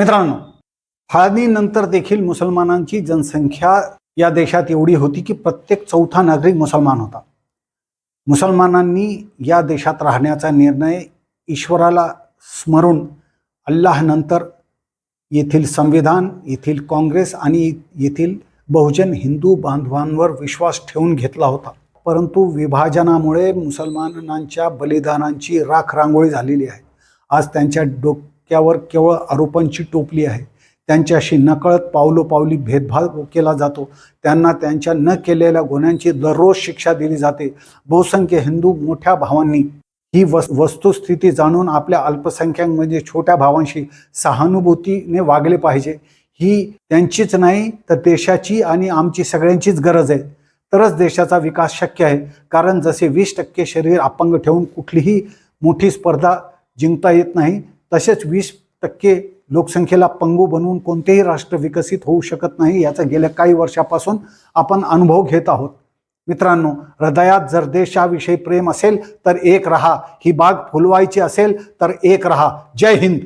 मित्रांनो फाळणीनंतर देखील मुसलमानांची जनसंख्या या देशात एवढी होती की प्रत्येक चौथा नागरिक मुसलमान होता. मुसलमानांनी या देशात राहण्याचा निर्णय ईश्वराला स्मरून अल्लाहनंतर येथील संविधान येथील काँग्रेस आणि येथील बहुजन हिंदू बांधवांवर विश्वास ठेवून घेतला होता. परंतु विभाजनामुळे मुसलमानांच्या बलिदानांची राख रांगोळी झालेली आहे. आज त्यांच्या डोक त्यावर केवळ आरोपांची टोपली आहे. त्यांच्याशी नकळत पावलोपावली भेदभाव केला जातो. त्यांना त्यांच्या न केलेल्या गुन्ह्यांची दररोज शिक्षा दिली जाते. बहुसंख्य हिंदू मोठ्या भावांनी ही वस वस्तुस्थिती जाणून आपल्या अल्पसंख्याक म्हणजे छोट्या भावांशी सहानुभूतीने वागले पाहिजे. ही त्यांचीच नाही तर देशाची आणि आमची सगळ्यांचीच गरज आहे. तरच देशाचा विकास शक्य आहे. कारण जसे वीस टक्के शरीर अपंग ठेवून कुठलीही मोठी स्पर्धा जिंकता येत नाही तसेच वीस टक्के लोकसंख्येला पंगू बनवून कोणतेही राष्ट्र विकसित होऊ शकत नाही याचा गेल्या काही वर्षापासून आपण अनुभव घेत आहोत. मित्रांनो हृदयात जर देशाविषयी प्रेम असेल तर एक रहा. ही बाग फुलवायची असेल तर एक रहा. जय हिंद.